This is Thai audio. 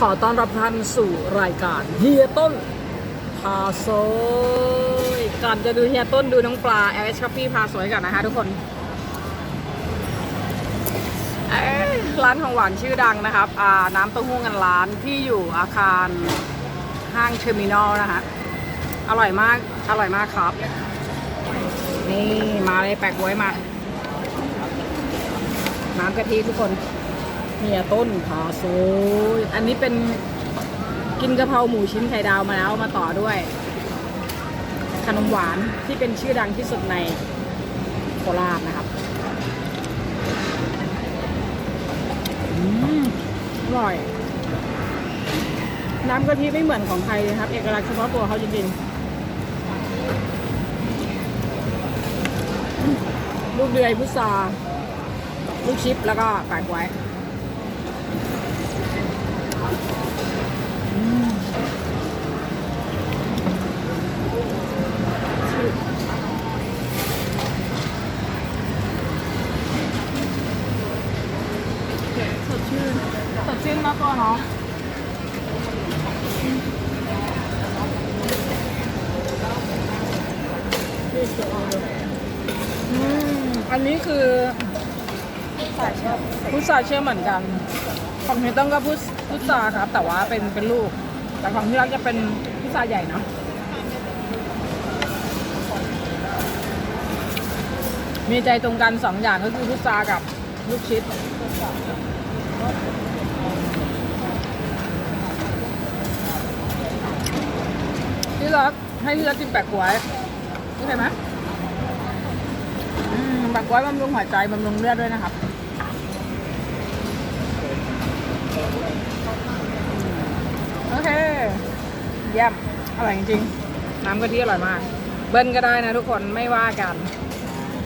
ขอต้อนรับท่านสู่รายการเฮียต้นพาโซยก่อนจะดูเฮียต้นดูน้องปลา l อ s พี่พาสวยกันนะคะทุกคนร้านของหวานชื่อดังนะครับน้ำเต้าหู้เงินร้านที่อยู่อาคารห้างเทอร์มินอลนะคะอร่อยมาก อร่อยมากครับ นี่มาเลยแปะกล้วยมา น้ำกะทิทุกคน เฮียต้นพาโซยอันนี้เป็นกินกะเพราหมูชิ้นไข่ดาวมาแล้วมาต่อด้วย ขนมหวานที่เป็นชื่อดังที่สุดในโคราชนะครับอืมอร่อย น้ำกะทิไม่เหมือนของใครเลยครับ เอกลักษณ์เฉพาะตัวเขาจริงๆ ลูกเดือยพุทราลูกชิปแล้วก็แปะไว้ สดชื่น สดชื่นมากกว่าเนาะอืมอันนี้คือพุทราเชื่อมเหมือนกันของเฮต้องก็พุทพุทราครับ แต่ว่าเป็นเป็นลูก แต่ของที่รักจะเป็นพุทราใหญ่เนาะมีใจตรงกันสองอย่างก็คือพุทรากับ ลูกชิดที่รักให้ที่รักกินแปะกล้วยนี่ไหมแปะกล้วยบำรุงหัวใจบำรุงเลือดด้วยนะครับโอเคเยี่ยมอร่อยจริงๆ น้ำกะทิอร่อยมาก เบิ้ลก็ได้นะทุกคนไม่ว่ากัน